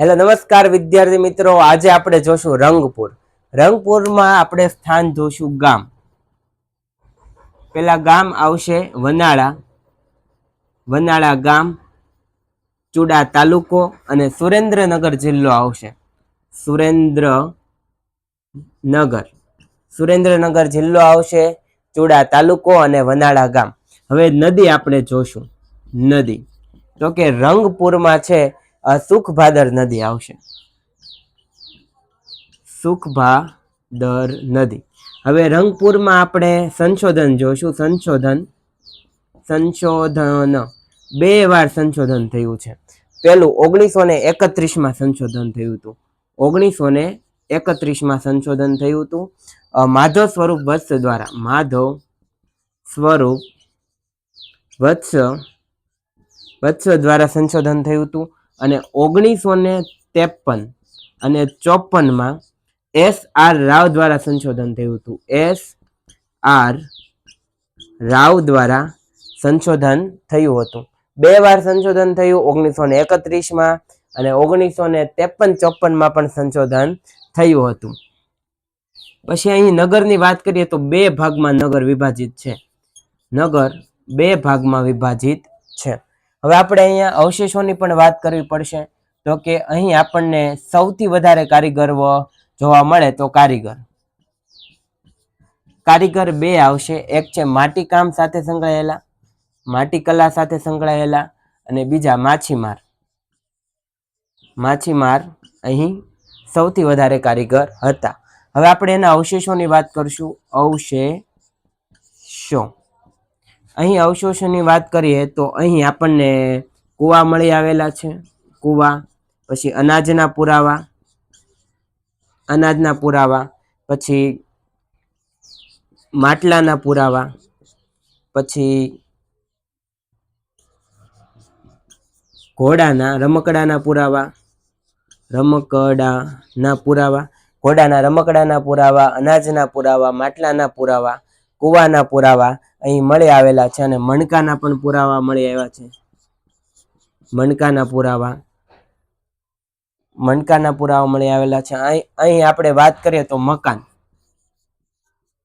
Hello, નમસ્કાર વિદ્યાર્થી મિત્રો. આજે આપણે જોશું રંગપુર. રંગપુરમાં આપણે સ્થાન જોશું ગામ. પેલા ગામ આવશે વનાળા. વનાળા ગામ, ચુડા તાલુકો અને સુરેન્દ્રનગર જિલ્લો આવશે. સુરેન્દ્રનગર. સુરેન્દ્રનગર જિલ્લો આવશે, ચુડા તાલુકો અને વનાળા ગામ. હવે નદી આપણે જોશું. નદી. તો કે રંગપુરમાં છે સુખભાદર નદી આવશે. સુખભાદર નદી. હવે રંગપુરમાં આપણે સંશોધન જોશું. સંશોધન સંશોધન. બે વાર સંશોધન થયું છે. પહેલું ઓગણીસો ને એકત્રીસમાં સંશોધન થયું હતું. ઓગણીસો ને એકત્રીસમાં સંશોધન થયું હતું. માધવ સ્વરૂપ વત્સ દ્વારા. માધવ સ્વરૂપ વત્સ વત્સ દ્વારા સંશોધન થયું હતું. અને ઓગણીસો ને ત્રેપન અને ચોપનમાં એસ આર રાવ દ્વારા સંશોધન થયું હતું. એસ આર રાવ દ્વારા સંશોધન થયું હતું. બે વાર સંશોધન થયું, ઓગણીસો ને એકત્રીસમાં અને ઓગણીસો ને ત્રેપન, ચોપનમાં પણ સંશોધન થયું હતું. પછી અહીં નગરની વાત કરીએ તો બે ભાગમાં નગર વિભાજિત છે. નગર બે ભાગમાં વિભાજિત છે. હવે આપણે અહીંયા અવશેષોની પણ વાત કરવી પડશે. તો કે અહીં આપણને સૌથી વધારે કારીગર જોવા મળે તો કારીગર. કારીગર બે આવશે. એક છે માટીકામ સાથે સંકળાયેલા માટીકલા સાથે સંકળાયેલા અને બીજા માછીમાર. માછીમાર અહીં સૌથી વધારે કારીગર હતા. હવે આપણે એના અવશેષોની વાત કરશું. અવશેષો. અહીં અવશેષોની વાત કરીએ તો અહીં આપણને કૂવા મળી આવેલા છે. કૂવા, પછી અનાજના પુરાવા અનાજના પુરાવા, પછી માટલાના પુરાવા, પછી ઘોડાના, રમકડાના પુરાવા રમકડાના પુરાવા, ઘોડાના, રમકડાના પુરાવા, અનાજના પુરાવા, માટલાના પુરાવા, કૂવાના પુરાવા અહીં મળી આવેલા છે અને મણકાના પણ પુરાવા મળી આવ્યા છે. મણકાના પુરાવા. મણકાના પુરાવા મળી આવેલા છે. અહીં આપણે વાત કરીએ તો મકાન.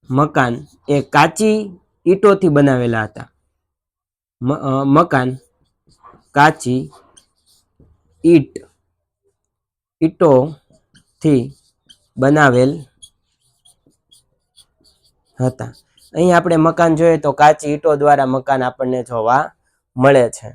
મકાન એ કાચી ઈંટોથી બનાવેલા હતા. મકાન, કાચી ઈંટ. ઈંટોથી બનાવેલ હતા. અહીં આપણે મકાન જોઈએ તો કાચી ઈંટો દ્વારા મકાન આપણને જોવા મળે છે.